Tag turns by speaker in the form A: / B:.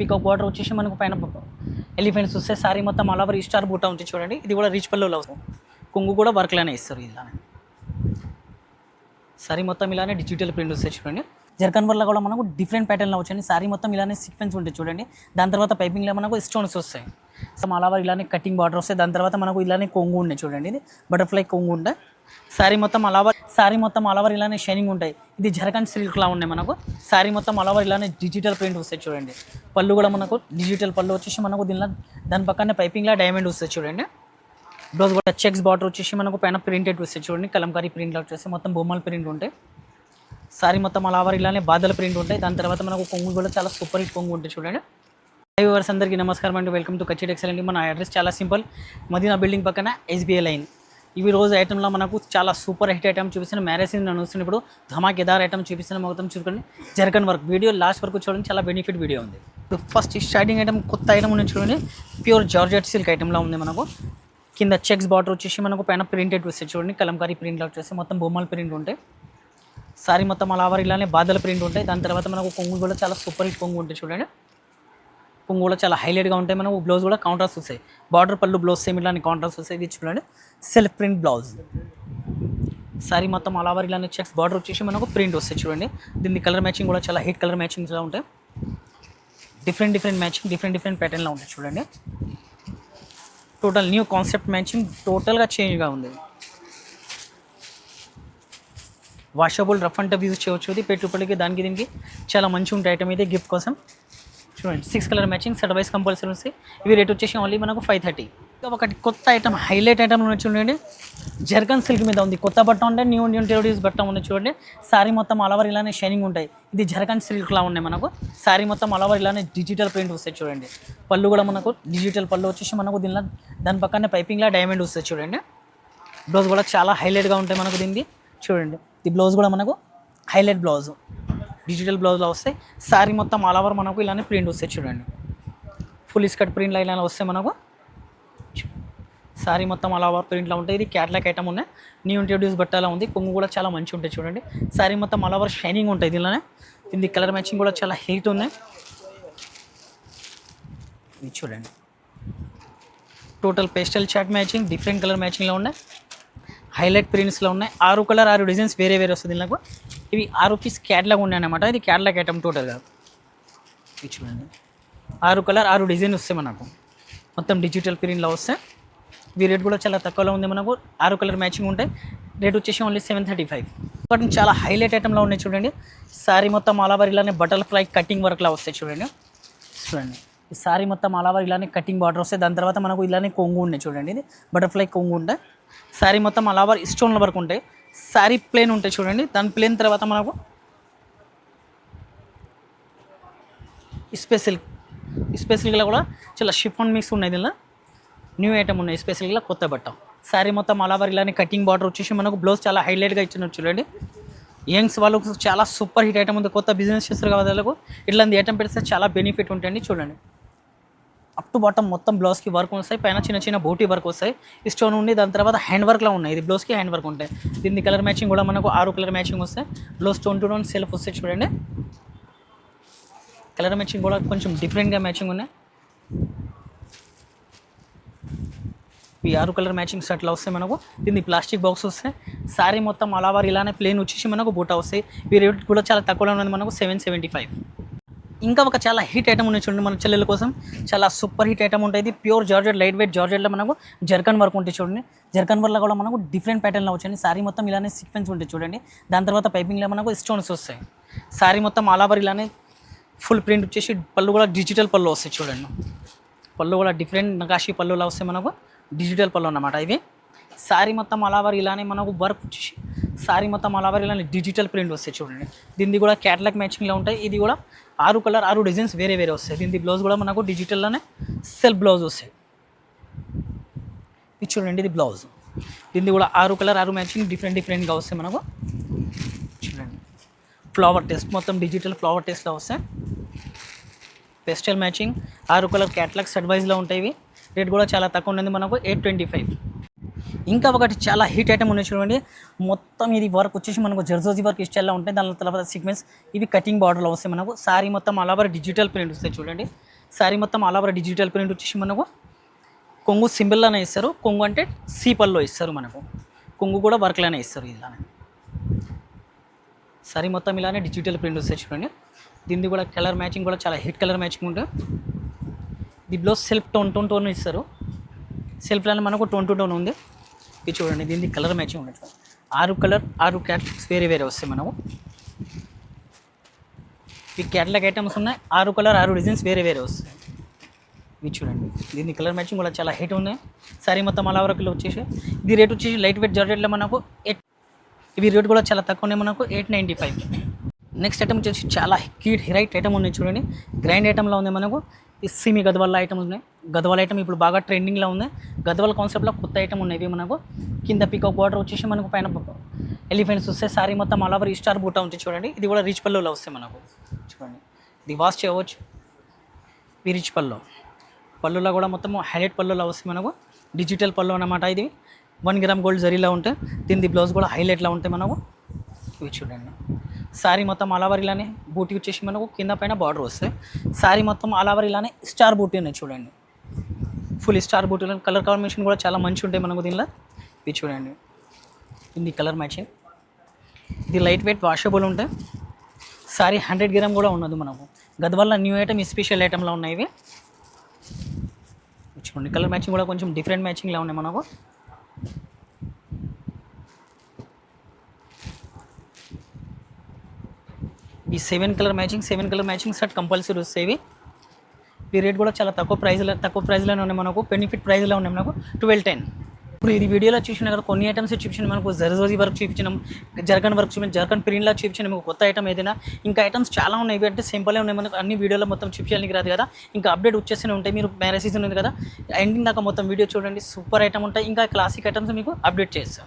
A: Peacock border వచ్చేసి మనకు పైన ఎలిఫెంట్స్ వస్తే సారీ మొత్తం అలా స్టార్ బూటా ఉంటుంది చూడండి. ఇది కూడా రిచ్ పల్లెలో అవుతుంది కొంగు కూడా వర్క్లోనే ఇస్తారు ఇలానే. సారీ మొత్తం ఇలానే డిజిటల్ ప్రింట్ వస్తాయి చూడండి. జర్కన్ వల్ల కూడా మనకు డిఫరెంట్ ప్యాటర్న్లో వచ్చాయి సారీ మొత్తం ఇలానే సీక్వెన్స్ ఉంటుంది చూడండి. దాని తర్వాత పైపింగ్లో మనకు స్టోన్స్ వస్తాయి. సో అలావర్ ఇలానే కటింగ్ బార్డర్ వస్తాయి. దాని తర్వాత మనకు ఇలానే కొంగు ఉన్నాయి చూడండి. ఇది బటర్ఫ్లై కొంగు ఉండే. సారీ మొత్తం అలవర్ సారీ మొత్తం అలవర్ ఇలానే షైనింగ్ ఉంటాయి. ఇది జర్కన్ సిల్క్లా ఉన్నాయి మనకు. సారీ మొత్తం అలవర్ ఇలానే డిజిటల్ ప్రింట్ వస్తాయి చూడండి. పళ్ళు కూడా మనకు డిజిటల్ పళ్ళు వచ్చేసి మనకు దీనిలో దాని పక్కనే పైపింగ్లా డైమండ్ వస్తాయి చూడండి. బ్లౌజ్ కూడా చెక్స్ బార్డర్ వచ్చేసి మనకు పైన ప్రింటెడ్ వస్తాయి చూడండి. కలంకారీ ప్రింట్లో వచ్చేసి మొత్తం బొమ్మల ప్రింట్ ఉంటాయి. సారీ మొత్తం అలవర్ ఇలానే బాదల ప్రింట్ ఉంటాయి. దాని తర్వాత మనకు కొంగు కూడా చాలా సూపర్ హిట్ కొంగు ఉంటాయి చూడండి. వ్యూవర్స్ అందరికీ నమస్కారం అండి. వెల్కమ్ టు కచ్చి ఎక్సలెంట్ మన అడ్రస్ చాలా సింపుల్. మదీనా బిల్డింగ్ పక్కన ఎస్బీఐ లైన్. ఇవి రోజు ఐటెంలో మనకు చాలా సూపర్ హిట్ ఐటమ్ చూపిస్తున్న మ్యారేజ్ సీన్ వస్తున్న ఇప్పుడు ధమాకేదార్ ఐటమ్ చూపిస్తున్న మొత్తం చూడండి జరగన్ వర్క్ వీడియో లాస్ట్ వరకు చూడండి. చాలా బెనిఫిట్ వీడియో ఉంది. ఇప్పుడు ఫస్ట్ షైడింగ్ ఐటమ్ కొత్త ఐటమ్ ఉంది చూడండి. ప్యూర్ జార్జెట్ సిల్క్ ఐటెంలో ఉంది మనకు. కింద చెక్స్ బార్డర్ వచ్చేసి మనకు పైన ప్రింటెడ్ వస్తాయి చూడండి. కలంకారీ ప్రింట్ వచ్చేసి మొత్తం బొమ్మల ప్రింట్ ఉంటాయి. సారీ మొత్తం అలా ఇలానే బాధల ప్రింట్ ఉంటాయి. దాని తర్వాత మనకు కొంగు కూడా చాలా సూపర్ హిట్ కొంగు ఉంటాయి చూడండి. కొంగు కూడా చాలా హైలైట్గా ఉంటాయి. మనం బ్లౌజ్ కూడా కౌంట్రాస్ట్ వస్తాయి. బార్డర్ పళ్ళు బ్లౌజ్ సేమ్ ఇలాంటి కాంట్రాస్ట్ వస్తాయి. ఇది చూడండి. సెల్ఫ్ ప్రింట్ బ్లౌజ్ సారీ మొత్తం అలావర్ ఇలానే చెక్స్ బార్డర్ వచ్చేసి మనకు ప్రింట్ వస్తాయి చూడండి. దీని కలర్ మ్యాచింగ్ కూడా చాలా హిట్ కలర్ మ్యాచింగ్స్లో ఉంటాయి. Different different matching different different ప్యాటర్న్లో ఉంటాయి చూడండి. టోటల్ న్యూ కాన్సెప్ట్ మ్యాచింగ్ టోటల్గా చేంజ్గా ఉంది. Washable rough and tough use చేయవచ్చు. ఇది పెట్టుబడికి దానికి దీనికి చాలా మంచి ఉంటాయి. ఐటమ్ ఇది గిఫ్ట్ కోసం. చూడండి six colour matching set wise compulsory ఉంది. ఇవి రేట్ వచ్చేసి ఓన్లీ మనకు ఫైవ్ థర్టీ ఒకటి కొత్త ఐటమ్ హైలైట్ ఐటమ్ ఉన్న చూడండి. జర్గన్ సిల్క్ మీద ఉంది. కొత్త బట్ట ఉంటే న్యూ న్యూ ఇంట్రొడ్యూస్ బట్ట ఉంది చూడండి. సారీ మొత్తం అలవర్ ఇలానే షైనింగ్ ఉంటాయి. ఇది జర్గన్ సిల్క్లా ఉన్నాయి మనకు. సారీ మొత్తం అలవర్ ఇలానే డిజిటల్ ప్రింట్ వస్తాయి చూడండి. పళ్ళు కూడా మనకు డిజిటల్ పళ్ళు వచ్చేసి మనకు దీనిలో దాని పక్కనే పైపింగ్లా డైమండ్ వస్తాయి చూడండి. బ్లౌజ్ కూడా చాలా హైలైట్గా ఉంటాయి మనకు దీనికి. చూడండి. ఈ బ్లౌజ్ కూడా మనకు హైలైట్ బ్లౌజ్ డిజిటల్ బ్లౌజ్లో వస్తాయి. శారీ మొత్తం ఆల్ ఓవర్ మనకు ఇలానే ప్రింట్ వస్తాయి చూడండి. ఫుల్ స్కర్ట్ ప్రింట్లో ఇలా వస్తాయి మనకు. శారీ మొత్తం అలా ఓవర్ ప్రింట్లో ఉంటాయి. ఇది క్యాట్లాక్ ఐటమ్ ఉన్నాయి. న్యూ ఇంట్రడ్యూస్ బట్టలా ఉంది. కొంగు కూడా చాలా మంచి ఉంటాయి చూడండి. శారీ మొత్తం అలా ఓవర్ షైనింగ్ ఉంటాయి దీనిలోనే. దీని కలర్ మ్యాచింగ్ కూడా చాలా హీట్ ఉన్నాయి. ఇది చూడండి. Total pastel chat matching different colour మ్యాచింగ్లో ఉన్నాయి. హైలైట్ ప్రింట్స్లో ఉన్నాయి. ఆరు కలర్ ఆరు డిజైన్స్ వేరే వేరే వస్తుంది నాకు ఇవి ఆరు పీస్ క్యాట్లాగ్ ఉన్నాయన్నమాట. ఇది క్యాట్లాగ్ ఐటమ్ టోటల్గా ఇది చూడండి ఆరు కలర్ ఆరు డిజైన్ వస్తాయి మనకు. మొత్తం డిజిటల్ ప్రింట్లో వస్తాయి. ఇవి రేట్ కూడా చాలా తక్కువలో ఉంది మనకు. ఆరు కలర్ మ్యాచింగ్ ఉంటాయి. రేట్ వచ్చేసి only seven thirty five but చాలా హైలైట్ ఐటెంలో ఉన్నాయి చూడండి. సారీ మొత్తం అలావారి ఇలానే బటర్ఫ్లై కటింగ్ వర్క్లా వస్తాయి చూడండి. చూడండి. ఈ సారీ మొత్తం అలావారి ఇలానే కటింగ్ బార్డర్ వస్తాయి. దాని తర్వాత మనకు ఇలానే కొంగు ఉన్నాయి చూడండి. ఇది బటర్ఫ్లై కొంగు ఉంటాయి. శారీ మొత్తం అలావారి స్టోన్ల వరకు ఉంటాయి. శారీ ప్లేన్ ఉంటాయి చూడండి. దాని ప్లేన్ తర్వాత మనకు స్పెషల్ స్పెషల్గా కూడా చాలా షిఫాన్ మిక్స్ ఉన్నాయి దీనిలో. న్యూ ఐటమ్ ఉన్నాయి స్పెషల్గా కొత్త బట్ట. శారీ మొత్తం అలావారి ఇలానే కటింగ్ బార్డర్ వచ్చేసి మనకు బ్లౌజ్ చాలా హైలైట్గా ఇచ్చినారు చూడండి. యంగ్స్ వాళ్ళకు చాలా సూపర్ హిట్ ఐటమ్ ఉంది. కొత్త బిజినెస్ చేస్తారు కదా వాళ్ళకు. ఇట్లాంటి ఐటమ్ పెడితే చాలా బెనిఫిట్ ఉంటుంది చూడండి. అప్ టు బాటమ్ మొత్తం బ్లౌజ్కి వర్క్ వస్తాయి పైన చిన్న చిన్న బూటీ వర్క్ వస్తాయి. ఈ స్టోన్ ఉండి దాని తర్వాత హ్యాండ్ వర్క్లో ఉన్నాయి. ఇది బ్లౌజ్కి హ్యాండ్ వర్క్ ఉంటాయి. దీని కలర్ మ్యాచింగ్ కూడా మనకు ఆరు కలర్ మ్యాచింగ్ వస్తాయి. Blouse tone to tone self వస్తాయి చూడండి. కలర్ మ్యాచింగ్ కూడా కొంచెం డిఫరెంట్గా మ్యాచింగ్ ఉన్నాయి. ఈ ఆరు కలర్ మ్యాచింగ్స్ అట్లా వస్తాయి మనకు. దీన్ని ప్లాస్టిక్ బాక్స్ వస్తాయి. సారీ మొత్తం అలావారు ఇలానే ప్లేన్ వచ్చేసి మనకు బూటా వస్తాయి. ఈ రేట్ కూడా చాలా తక్కువలో ఉన్నది మనకు సెవెన్ సెవెంటీ ఫైవ్ ఇంకా ఒక చాలా హిట్ ఐటమ్ ఉంది చూడండి మన చెల్లెల కోసం. చాలా సూపర్ హిట్ ఐటమ్ ఉంటుంది. ప్యూర్ జార్జెట్ లైట్ వెయిట్ జార్జెట్లో మనకు జర్కన్ వర్క్ ఉంటుంది చూడండి. జర్కన్ వర్క్లో కూడా మనకు డిఫరెంట్ ప్యాటర్న్లో వచ్చాయి సారీ మొత్తం ఇలానే సీక్వెన్స్ ఉంటుంది చూడండి. దాని తర్వాత పైపింగ్లో మనకు స్టోన్స్ వస్తాయి. సారీ మొత్తం అలాబర్ ఇలానే ఫుల్ ప్రింట్ వచ్చేసి పళ్ళు కూడా డిజిటల్ పళ్ళు వస్తాయి చూడండి. పళ్ళు కూడా డిఫరెంట్ నకాషి పళ్ళులా వస్తాయి మనకు డిజిటల్ పళ్ళు అన్నమాట ఇవి. సారీ మొత్తం అలాబర్ ఇలానే మనకు వర్క్ వచ్చేసి సారీ మొత్తం అలావర్ ఇలానే డిజిటల్ ప్రింట్ వస్తాయి చూడండి. దీనిది కూడా క్యాటలాగ్ మ్యాచింగ్లో ఉంటాయి. ఇది కూడా ఆరు కలర్ ఆరు డిజైన్స్ వేరే వేరే వస్తాయి. దీని బ్లౌజ్ కూడా మనకు డిజిటల్లోనే సెల్ఫ్ బ్లౌజ్ వస్తాయి. ఇది చూడండి ఇది బ్లౌజ్ దీనిది కూడా ఆరు కలర్ ఆరు మ్యాచింగ్ డిఫరెంట్ డిఫరెంట్గా వస్తాయి మనకు. చూడండి. ఫ్లవర్ టెస్ట్ మొత్తం డిజిటల్ ఫ్లవర్ టెస్ట్లో వస్తాయి. పెస్టల్ మ్యాచింగ్ ఆరు కలర్ క్యాటలాగ్ సెడ్వైజ్లో ఉంటాయి ఇవి. రేట్ కూడా చాలా తక్కువ ఉన్నది మనకు ఎయిట్ ట్వంటీ ఫైవ్ ఇంకా ఒకటి చాలా హీట్ ఐటమ్ ఉన్నాయి చూడండి. మొత్తం ఇది వర్క్ వచ్చేసి మనకు జర్జోజీ వర్క్ ఇష్టంలో ఉంటాయి. దాని తర్వాత సీక్వెన్స్ ఇవి కటింగ్ బార్డర్లో వస్తాయి మనకు. సారీ మొత్తం అలావర్ డిజిటల్ ప్రింట్ వస్తాయి చూడండి. సారీ మొత్తం అలావర్ డిజిటల్ ప్రింట్ వచ్చేసి మనకు కొంగు సింబల్లోనే ఇస్తారు. కొంగు అంటే సీపల్లో ఇస్తారు మనకు. కొంగు కూడా వర్క్లోనే ఇస్తారు ఇలానే. సారీ మొత్తం ఇలానే డిజిటల్ ప్రింట్ వస్తాయి చూడండి. దీనిది కూడా కలర్ మ్యాచింగ్ కూడా చాలా హిట్ కలర్ మ్యాచింగ్ ఉంటుంది దీంట్లో సెల్ఫ్ టోన్ టోన్ టోన్ ఇస్తారు. సెల్ఫ్లోనే మనకు టోన్ టు టోన్ ఉంది. ఇది చూడండి దీన్ని కలర్ మ్యాచింగ్ ఉండదు. ఆరు కలర్ ఆరు క్యాటలాగ్స్ వేరే వేరే వస్తాయి మనకు ఈ క్యాటలాగ్ ఐటమ్స్ ఉన్నాయి ఆరు కలర్ ఆరు డిజైన్స్ వేరే వేరే వస్తాయి. ఇవి చూడండి దీని కలర్ మ్యాచింగ్ కూడా చాలా హైట్ ఉన్నాయి. సారీ మొత్తం అలా వరకు వచ్చేసి ఇది రేట్ వచ్చేసి లైట్ వెయిట్ జార్జెట్లో మనకు ఎయిట్ ఇవి రేట్ కూడా చాలా తక్కువ ఉన్నాయి మనకు eight ninety five next item వచ్చేసి చాలా హీట్ హిరైట్ ఐటమ్ ఉన్నాయి చూడండి. గ్రైండ్ ఐటమ్లో ఉంది మనకు. ఈ సిమి గద్వాల ఐటమ్ ఉన్నాయి. గద్వాల ఐటమ్ ఇప్పుడు బాగా ట్రెండింగ్లో ఉంది. గద్వాల కాన్సెప్ట్లో కొత్త ఐటమ్ ఉన్నాయి మనకు. కింద పికప్ బార్డర్ వచ్చేసి మనకు పైన ఎలిఫెంట్స్ వస్తే సారీ మొత్తం ఆల్ ఓవర్ స్టార్ బూటా ఉంటుంది చూడండి. ఇది కూడా రిచ్ పల్లోలో వస్తాయి మనకు. చూడండి. ఇది వాష్ చేయవచ్చు. ఈ రిచ్ పల్లో పళ్ళులో కూడా మొత్తం హైలైట్ పళ్ళులో వస్తాయి మనకు. డిజిటల్ పళ్ళు అన్నమాట ఇది. వన్ గ్రామ్ గోల్డ్ జరీలో ఉంటాయి దీని బ్లౌజ్ కూడా హైలైట్లో ఉంటాయి మనకు. ఇవి చూడండి. శారీ మొత్తం అలావర్ ఇలానే బూటీ వచ్చేసి మనకు కింద పైన బార్డర్ వస్తాయి. శారీ మొత్తం అలావర్ ఇలానే స్టార్ బూటీ ఉన్నాయి చూడండి. ఫుల్ స్టార్ బూటీలో కలర్ కాంబినేషన్ కూడా చాలా మంచి ఉంటాయి మనకు దీనిలో. ఇవి చూడండి. ఇది కలర్ మ్యాచింగ్ ఇది లైట్ వెయిట్ వాషబుల్ ఉంటాయి. సారీ హండ్రెడ్ గ్రామ్ కూడా ఉన్నది మనకు. గద్వాల న్యూ ఐటమ్ స్పెషల్ ఐటమ్లో ఉన్నాయి ఇవి. చూడండి. కలర్ మ్యాచింగ్ కూడా కొంచెం డిఫరెంట్ మ్యాచింగ్లో ఉన్నాయి మనకు. ఈ seven colour matching seven colour matching shirt compulsory వస్తాయి ఈ రేట్ కూడా చాలా తక్కువ ప్రైస్లో తక్కువ ప్రైస్లోనే ఉన్నాయి మనకు. బెనిఫిట్ ప్రైస్లో ఉన్నాయి మనకు. ట్వెల్వ్ టెన్ ఇప్పుడు ఇది వీడియోలో చూసిన కదా కొన్ని ఐటమ్స్ చూపించిన మనకు జర్జోజీ వర్క్ చూపించినాం జర్కన్ వర్క్ చూపించాం జర్కన్ ప్రింట్లో చూపించిన మీకు కొత్త ఐటమ్ ఏదైనా. ఇంకా ఐటమ్స్ చాలా ఉన్నాయి అంటే సింపుల్గా ఉన్నాయి మనకు అన్ని వీడియోలో మొత్తం చూపించడానికి రాదు కదా. ఇంకా అప్డేట్ వచ్చేస్తూనే ఉంటాయి మీరు మ్యారేజ్ సీజన్ ఉంది కదా. ఎండింగ్ దాకా మొత్తం వీడియో చూడండి సూపర్ ఐటమ్ ఉంటాయి. ఇంకా క్లాసిక్ ఐటమ్స్ మీకు అప్డేట్ చేస్తాం.